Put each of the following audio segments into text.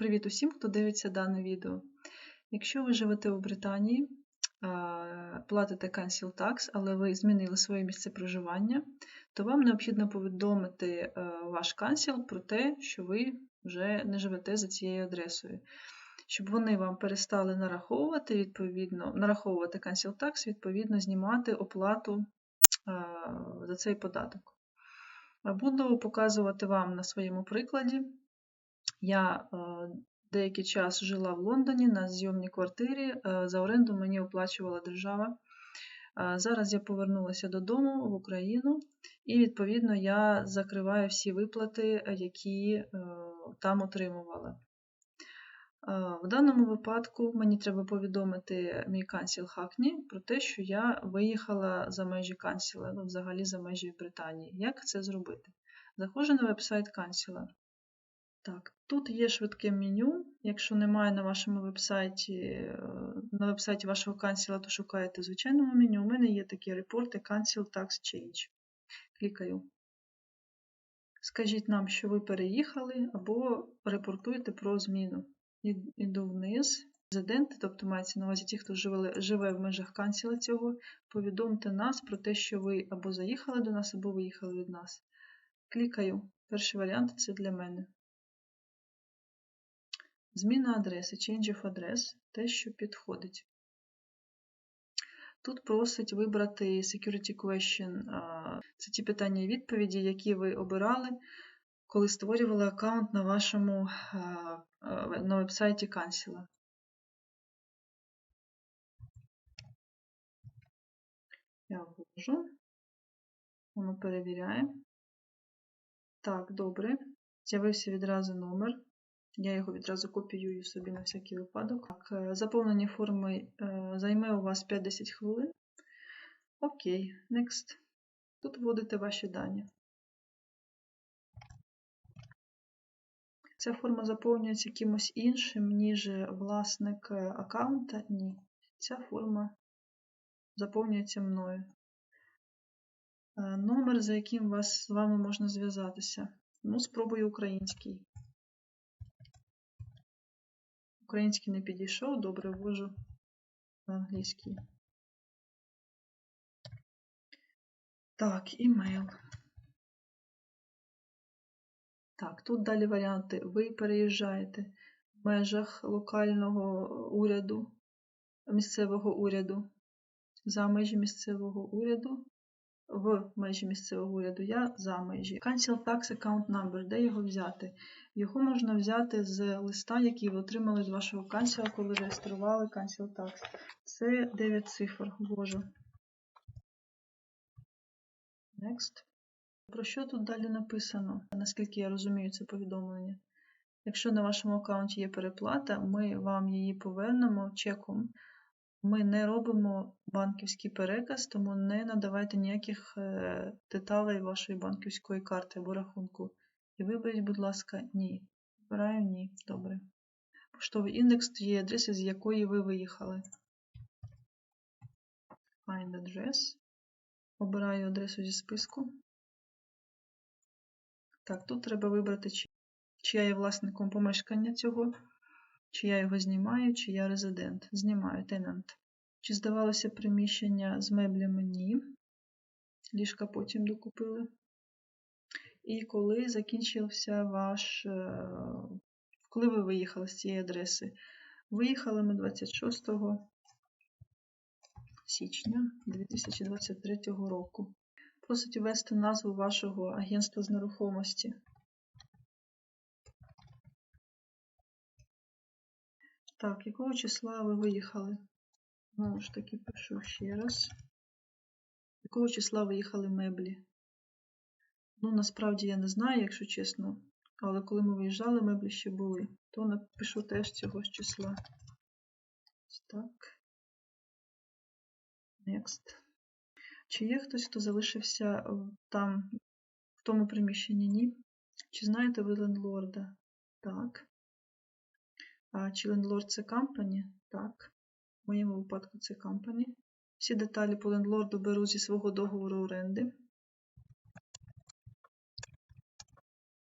Привіт усім, хто дивиться дане відео. Якщо ви живете у Британії, платите Cancel Tax, але ви змінили своє місце проживання, то вам необхідно повідомити е, ваш Cancel про те, що ви вже не живете за цією адресою. Щоб вони вам перестали нараховувати, відповідно, нараховувати Cancel Tax, відповідно, знімати оплату за цей податок. Буду показувати вам на своєму прикладі. Я деякий час жила в Лондоні на зйомній квартирі. За оренду мені оплачувала держава. Зараз я повернулася додому в Україну, і відповідно я закриваю всі виплати, які там отримувала. В даному випадку мені треба повідомити мій канцел Хакні про те, що я виїхала за межі канцела, ну, взагалі за межі Британії. Як це зробити? Заходжу на веб-сайт канцела. Так, тут є швидке меню. Якщо немає на вашому веб-сайті, е, на веб-сайті вашого канцела, то шукаєте в звичайному меню. У мене є такі репорти Cancel Tax Change. Клікаю. Скажіть нам, що ви переїхали, або репортуйте про зміну. Іду вниз. Резиденти, тобто мається на увазі ті, хто живе, живе в межах канцела цього, повідомте нас про те, що ви або заїхали до нас, або виїхали від нас. Клікаю. Перший варіант це для мене. Зміна адреси, change of address, те, що підходить. Тут просить вибрати security question. Це ті питання і відповіді, які ви обирали, коли створювали аккаунт на вашому на веб-сайті канцела. Я ввожу. Воно перевіряє. Так, добре. З'явився відразу номер. Я його відразу копіюю собі на всякий випадок. Так, е, заповнення форми е, займе у вас 5-10 хвилин. Окей, next. Тут вводите ваші дані. Ця форма заповнюється кимось іншим, ніж власник е, аккаунта. Ні. Ця форма заповнюється мною. Номер, за яким вас, з вами можна зв'язатися. Ну, спробую український. Український не підійшов, добре ввожу англійський. Так, імейл. Так, тут далі варіанти. Ви переїжджаєте в межах локального уряду, місцевого уряду, за межі місцевого уряду, в межі місцевого уряду, я за межі. Cancel Tax Account Number, де його взяти? Його можна взяти з листа, який ви отримали з вашого канцела, коли реєстрували Cancel Tax. Це 9 цифр, ввожу. Next. Про що тут далі написано? Наскільки я розумію це повідомлення? Якщо на вашому аккаунті є переплата, ми вам її повернемо чеком. Ми не робимо банківський переказ, тому не надавайте ніяких е, деталей вашої банківської карти або рахунку. І виберіть, будь ласка, ні. Вибираю ні. Добре. Поштовий індекс тієї адреси, з якої ви виїхали. Find address. Обираю адресу зі списку. Так, тут треба вибрати, чи, я є власником помешкання цього, чи я його знімаю, чи я резидент. Знімаю tenant. Чи здавалося приміщення з меблями? Ні. Ліжка потім докупили. І коли закінчився ваш. е, Коли ви виїхали з цієї адреси? Виїхали ми 26 січня 2023 року. Просить ввести назву вашого агентства з нерухомості. Так, якого числа ви виїхали? Знову ж таки, пишу ще раз. Якого числа виїхали меблі? Ну, насправді я не знаю, якщо чесно. Але коли ми виїжджали, меблі ще були, то напишу теж цього ж числа. Так. Next. Чи є хтось, хто залишився там, в тому приміщенні? Ні. Чи знаєте ви лендлорда? Так. А чи лендлорд це компані? Так. В моєму випадку це компані. Всі деталі по лендлорду беру зі свого договору оренди.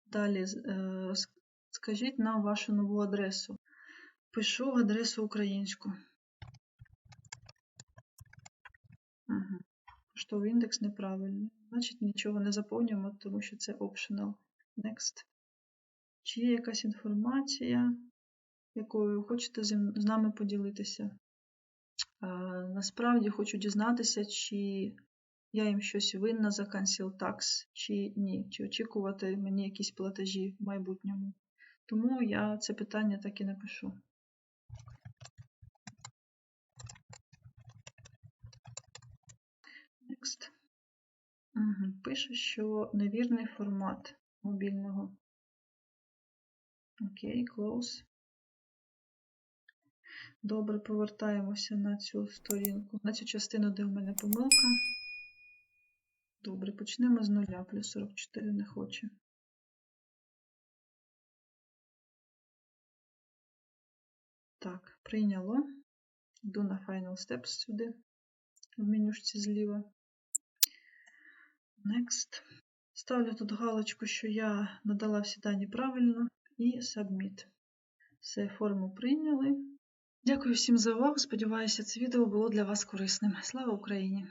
Далі е, Скажіть нам вашу нову адресу. Пишу адресу українську. Угу. Поштовий індекс неправильний. Значить, нічого не заповнюємо, тому що це optional. Next. Чи є якась інформація, якою хочете з нами поділитися? Насправді хочу дізнатися, чи я їм щось винна за cancel tax, чи ні, чи очікувати мені якісь платежі в майбутньому. Тому я це питання так і напишу. Next. Угу. Пише, що невірний формат мобільного. Окей, close. Добре, повертаємося на цю сторінку, на цю частину, де в мене помилка. Добре, почнемо з нуля. Плюс 44 не хоче. Так, прийняло. Йду на Final Steps сюди, в менюшці зліва. Next. Ставлю тут галочку, що я надала всі дані правильно, і Submit. Все, форму прийняли. Дякую всім за увагу. Сподіваюся, це відео було для вас корисним. Слава Україні!